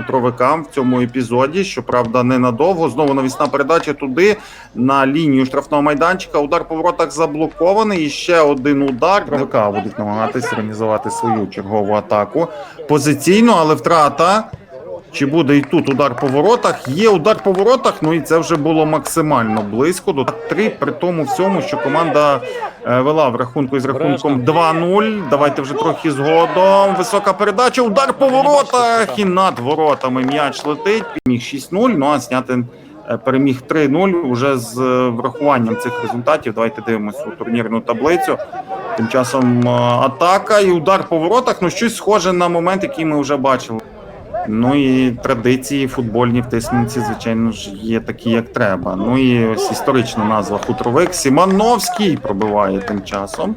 хутровикам в цьому епізоді. Щоправда, ненадовго. Знову навісна передача туди на лінію штрафного майданчика. Удар по воротах заблокований. І ще один удар. Хутровика будуть намагатися організувати свою чергову атаку позиційно, але втрата. Чи буде і тут удар по воротах? Є удар по воротах, ну і це вже було максимально близько до 3, при тому всьому, що команда е, вела в рахунку із рахунком 2-0. Давайте вже трохи згодом. Висока передача, удар по воротах і над воротами м'яч летить. Переміг 6-0, ну а зняти е, переміг 3-0 вже з е, врахуванням цих результатів. Давайте дивимося у турнірну таблицю. Тим часом атака і удар по воротах. Ну щось схоже на момент, який ми вже бачили. Ну і традиції футбольні в Тисменці, звичайно ж, є такі, як треба. Ну і ось історична назва хутровик. Сімановський пробиває тим часом.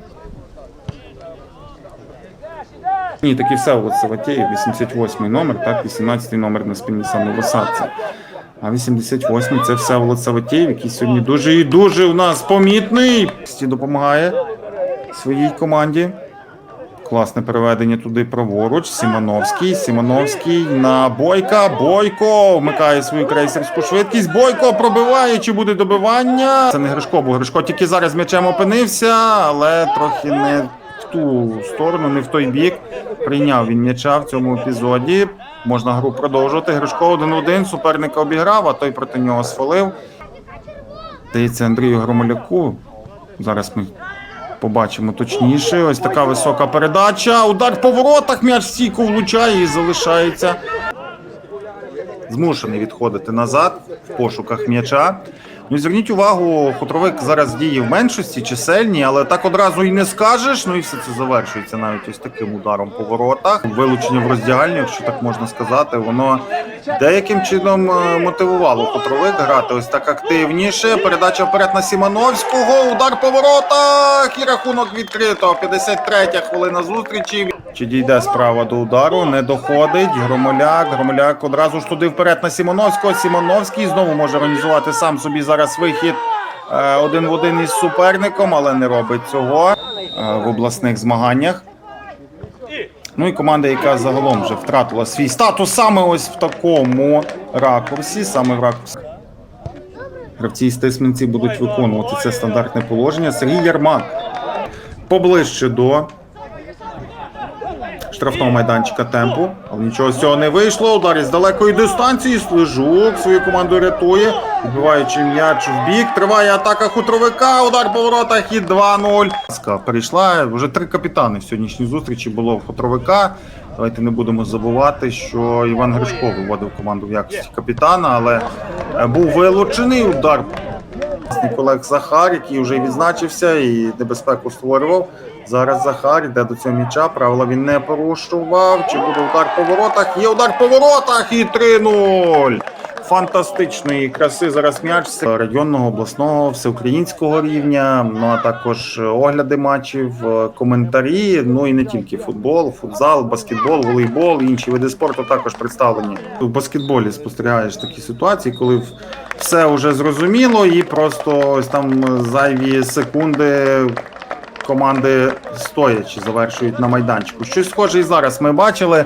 Ні, таки все от Саватєєв, 88 номер, так, 18 номер на спільній саме висадці. А 88 це все Саватєєв, який сьогодні дуже і дуже у нас помітний. Допомагає своїй команді. Класне переведення туди праворуч. Сімановський. Сімановський на Бойка. Бойко вмикає свою крейсерську швидкість. Бойко пробиває. Чи буде добивання? Це не Гришко, бо Гришко тільки зараз м'ячем опинився, але трохи не в ту сторону, не в той бік. Прийняв він м'яча в цьому епізоді. Можна гру продовжувати. Гришко один-один. Суперника обіграв, а той проти нього сфалив. Здається, Андрію Громоляку. Зараз ми Побачимо точніше. Ось така висока передача. Удар по воротах. М'яч стійку влучає і залишається. Змушений відходити назад в пошуках м'яча. Ну зверніть увагу, хутровик зараз діє в меншості, чисельні, але так одразу і не скажеш. Ну і все це завершується навіть ось таким ударом по воротах. Вилучення в роздягальню, якщо так можна сказати, воно деяким чином е, мотивувало хутровик грати ось так активніше. Передача вперед на Сімановського. Удар по воротах. І рахунок відкрито. 53-я хвилина зустрічі. Чи дійде справа до удару? Не доходить. Громоляк. Громоляк одразу ж туди вперед на Сімановського. Сімановський знову може організувати сам собі зараз вихід е, один в один із суперником, але не робить цього е, в обласних змаганнях. Ну і команда, яка загалом вже втратила свій статус саме ось в такому ракурсі, саме в ракурсі. Гравці з Тисменці будуть виконувати це стандартне положення. Сергій Ярмак поближче до штрафного майданчика темпу. Але нічого з цього не вийшло. Удар із далекої дистанції. Слежук свою команду рятує, відбиваючи м'яч в бік. Триває атака хутровика. Удар по воротах і 2-0. Ска Перейшла вже три капітани в сьогоднішній зустрічі було в хутровика. Давайте не будемо забувати, що Іван Гришко виводив команду в якості капітана, але е, був вилучений удар власник Олег Захар, який вже відзначився і небезпеку створював. Зараз Захар йде до цього м'яча. Правила він не порушував. Чи буде удар по воротах? Є удар по воротах і 3-0. Фантастичної краси зараз м'яч районного, обласного, всеукраїнського рівня. Ну а також огляди матчів, коментарі. Ну і не тільки футбол, футзал, баскетбол, волейбол, інші види спорту також представлені. У баскетболі спостерігаєш такі ситуації, коли в- все вже зрозуміло, і просто ось там зайві секунди команди стоячи завершують на майданчику. Щось схоже і зараз ми бачили.